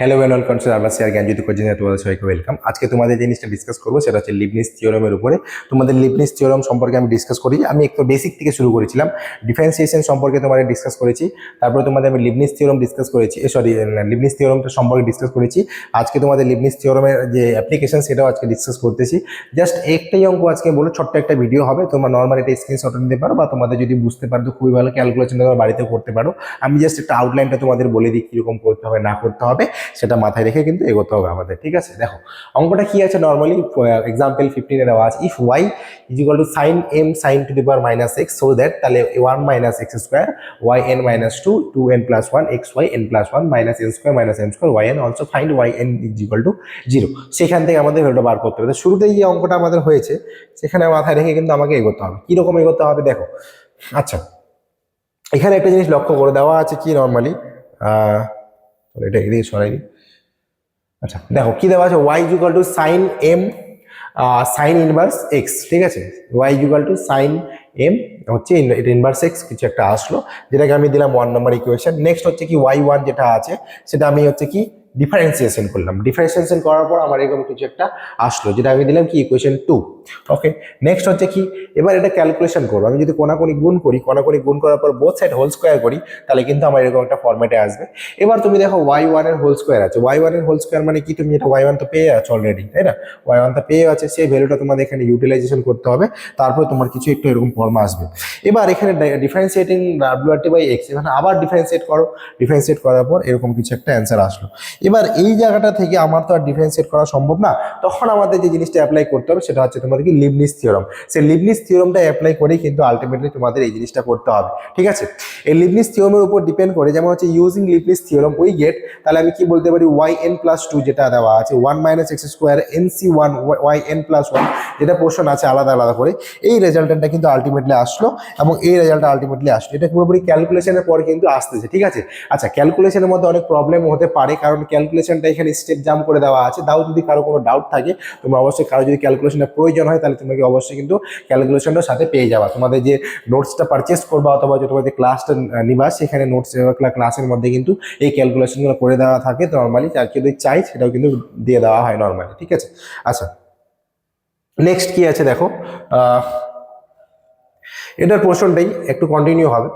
Hello well welcome to আবার share জ্ঞান যদি কোচিং তোমাদের সবাইকে ওয়েলকাম আজকে তোমাদের জিনিসটা ডিসকাস করব সেটা হচ্ছে লিবনিস থিওরামের উপরে। তোমাদের লিবনিস থিওরাম সম্পর্কে আমি ডিসকাস করি। আমি একটু বেসিক থেকে শুরু করেছিলাম। ডিফারেন্সিয়েশন সম্পর্কে তোমাদের ডিসকাস করেছি। তারপরে তোমাদের আমি লিবনিস থিওরাম ডিসকাস করেছি। সরি লিবনিস থিওরামটা সম্পর্কে ডিসকাস করেছি। আজকে তোমাদের লিবনিস থিওরামের যে অ্যাপ্লিকেশন সেটাও আজকে ডিসকাস করতেছি। জাস্ট একটাই অঙ্ক আজকে বলে, ছোট্ট একটা ভিডিও হবে। তোমরা নর্মাল এটা স্ক্রিনশট নিতে পারো বা তোমাদের যদি বুঝতে পারো তো খুবই ভালো ক্যালকুলেশন তোমার বাড়িতেও করতে পারো। আমি জাস্ট একটা আউটলাইনটা তোমাদের বলে দিই, কীরকম করতে হবে, না করতে হবে। সেটা মাথায় রেখে কিন্তু এগোতে হবে আমাদের, ঠিক আছে? দেখো, অঙ্কটা কি আছে নর্মালি এক্সাম্পল ফিফটিনে দেওয়া আছে if y is equal to sine m sine to the power minus x so that তাহলে one minus x square y n minus two two n plus one x y n plus one minus n square minus n square y n also find y n is equal to zero সেখান থেকে আমাদের ভ্যালুটা বার করতে হবে। তো শুরুতেই যে অঙ্কটা আমাদের হয়েছে, সেখানে মাথায় রেখে কিন্তু আমাকে এগোতে হবে। কীরকম এগোতে হবে দেখো আচ্ছা এখানে একটা জিনিস লক্ষ্য করে দেওয়া আছে কি নর্মালি এটা এদিকে সরাই। আচ্ছা দেখো কি দেওয়া আছে? Y equal to sine m sine inverse x ঠিক আছে? Y equal to sine m হচ্ছে ইনভার্স এক্স কিছু একটা আসলো, যেটাকে আমি দিলাম ওয়ান নম্বর ইকুয়েশন নেক্সট হচ্ছে কি ওয়াই ওয়ান যেটা আছে, সেটা আমি হচ্ছে কি ডিফারেন্সিয়েশন করলাম। ডিফারেন্সিয়েশন করার পর আমার এরকম কিছু একটা আসলো, যেটা আমি দিলাম কি ইকুয়েশন টু ওকে নেক্সট হচ্ছে কি? এবার এটা ক্যালকুলেশন করব। আমি যদি কোনাকুনি গুণ করি, কোনাকুনি গুণ করার পর বোথ সাইড হোল স্কোয়ার করি, তাহলে কিন্তু আমার এরকম একটা ফর্মেটে আসবে। এবার তুমি দেখো ওয়াই ওয়ানের হোল স্কোয়ার আছে। ওয়াই ওয়ানের হোল স্কোয়ার মানে কি? তুমি এটা ওয়াই ওয়ান তো পেয়ে আছো অলরেডি তাই না? ওয়াই ওয়ান তো পেয়ে আছে, সেই ভ্যালুটা তোমাদের এখানে ইউটিলাইজেশন করতে হবে। তারপরে তোমার কিছু একটু এরকম ফর্ম আসবে। এবার এখানে ডিফারেন্সিয়েটিং ডাব্লিউ আর টি বাই এক্স এখানে আবার ডিফারেন্সিয়েট করো। ডিফারেন্সিয়েট করার পর এরকম কিছু একটা অ্যান্সার আসলো। এবার এই জায়গাটা থেকে আমার তো আর ডিফারেন্সিয়েট করা সম্ভব না। তখন আমাদের যে জিনিসটা অ্যাপ্লাই করতে হবে, সেটা হচ্ছে তোমাদের কি লিবনিস থিওরাম সেই লিবনিস থিওরামটা অ্যাপ্লাই করেই কিন্তু আলটিমেটলি তোমাদের এই জিনিসটা করতে হবে, ঠিক আছে? এই লিবনিস থিওরামের উপর ডিপেন্ড করে, যেমন হচ্ছে using Leibniz theorem we get তাহলে আমি কি বলতে পারি? ওয়াই এন প্লাস টু যেটা দেওয়া আছে one minus x square n c one y n plus one যেটা পোর্শন আছে আলাদা আলাদা করে, এই রেজাল্টটা কিন্তু আলটিমেটলি আসলো এবং এই রেজাল্টটা আলটিমেটলি আসলো। এটা পুরোপুরি ক্যালকুলেশনের পর কিন্তু আসতেছে, ঠিক আছে? আচ্ছা ক্যালকুলেশনের মধ্যে অনেক প্রবলেম হতে পারে, কারণ ক্যালকুলেশনটা এখানে স্টেপ জাম করে দেওয়া আছে। তাও যদি কারও কোনো ডাউট থাকে, তোমরা অবশ্যই কারও যদি ক্যালকুলেশনের প্রয়োজন হয়, তাহলে তোমাকে অবশ্যই কিন্তু ক্যালকুলেশনটার সাথে পেয়ে যাবা। তোমাদের যে নোটসটা পারচেস করবা অথবা যে তোমাদের ক্লাসটা নিবা, সেখানে নোটস ক্লাসের মধ্যে কিন্তু এই ক্যালকুলেশনগুলো করে দেওয়া থাকে। নর্মালি আর যদি চাই, সেটাও কিন্তু দিয়ে দেওয়া হয় নর্মালি ঠিক আছে? আচ্ছা। নেক্সট কি আছে দেখো? এটার পোর্শনটাই একটু কন্টিনিউ হবে।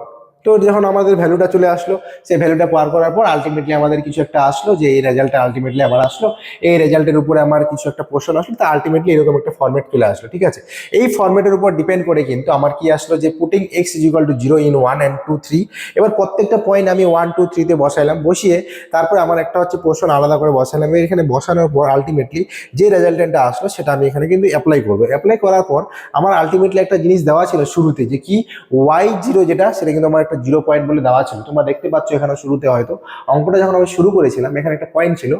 তো যখন আমাদের ভ্যালুটা চলে আসলো, সেই ভ্যালুটা পার করার পর আলটিমেটলি আমাদের কিছু একটা আসলো যে এই রেজাল্টটা আলটিমেটলি আমার আসলো। এই রেজাল্টের উপরে আমার কিছু একটা পোর্শন আসলো, তা আলটিমেটলি এরকম একটা ফর্মেট চলে আসলো, ঠিক আছে? এই ফর্মেটের উপর ডিপেন্ড করে কিন্তু আমার কি আসলো যে putting x equal to zero in one and two three এবার প্রত্যেকটা পয়েন্ট আমি ওয়ান টু থ্রিতে বসাইলাম, বসিয়ে তারপরে আমার একটা হচ্ছে পোর্শন আলাদা করে বসাইলাম। এখানে বসানোর পর আলটিমেটলি যে রেজাল্টেন্টটা আসলো, সেটা আমি এখানে কিন্তু অ্যাপ্লাই করব। অ্যাপ্লাই করার পর আমার আলটিমেটলি একটা জিনিস দেওয়া ছিল শুরুতে যে কি ওয়াই জিরো যেটা, সেটা কিন্তু আমার জিরো পয়েন্ট বলে দেওয়া ছিল। তোমরা দেখতে পাচ্ছ এখানে শুরুতে হয়তো। অঙ্কটা যখন আমি শুরু করেছিলাম, এখানে একটা পয়েন্ট ছিল।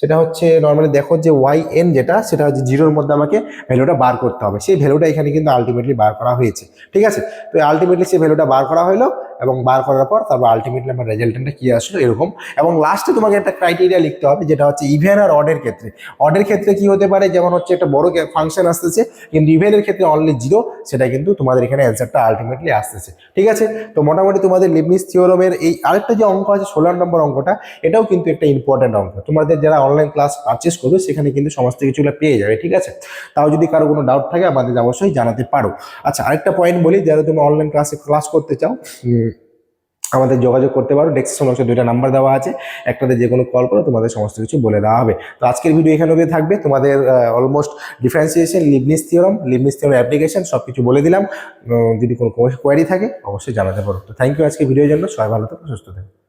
সেটা হচ্ছে নর্মালি দেখো যে ওয়াই এন যেটা, সেটা হচ্ছে জিরোর মধ্যে আমাকে ভ্যালুটা বার করতে হবে। সেই ভ্যালুটা এখানে কিন্তু আলটিমেটলি বার করা হয়েছে। ঠিক আছে? তো আলটিমেটলি সেই ভ্যালুটা বার করা হলো। এবং বার করার পর তারপর আলটিমেটলি আমার রেজাল্টেন্টটা কী আসলো? এরকম। এবং লাস্টে তোমাকে একটা ক্রাইটেরিয়া লিখতে হবে, যেটা হচ্ছে ইভেন আর অডের ক্ষেত্রে। অডের ক্ষেত্রে কি হতে পারে? যেমন হচ্ছে একটা বড় ফাংশন আসতেছে, কিন্তু ইভেনের ক্ষেত্রে অনলি জিরো সেটা কিন্তু তোমাদের এখানে অ্যান্সারটা আলটিমেটলি আসতেছে। ঠিক আছে? তো মোটামুটি তোমাদের লিবনিস থিওরমের এই আরেকটা যে অঙ্ক আছে, ষোলো নম্বর অঙ্কটা, এটাও কিন্তু একটা ইম্পর্টেন্ট অঙ্ক। তোমাদের যারা অনলাইন ক্লাস পারচেস করবে, সেখানে কিন্তু সমস্ত কিছুগুলো পেয়ে যাবে, ঠিক আছে? তাও যদি কারও কোনো ডাউট থাকে, আমাদের অবশ্যই জানাতে পারো। আচ্ছা আরেকটা পয়েন্ট বলি, যারা তুমি অনলাইন ক্লাসে ক্লাস করতে চাও আমাদের যোগাযোগ করতে পারো। ডেস্কশন বক্সে দুইটা নাম্বার দেওয়া আছে। একটাতে যে কোনো কল করো, তোমাদের সমস্ত কিছু বলে দেওয়া হবে। তো আজকের ভিডিও এখানে অবধি থাকবে। তোমাদের almost differentiation Leibniz theorem Leibniz theorem application সব কিছু বলে দিলাম। যদি কোনো কোয়ারি থাকে, অবশ্যই জানাতে পারো। তো থ্যাংক ইউ আজকে ভিডিওর জন্য। সবাই ভালো থাকো, সুস্থ থাকো।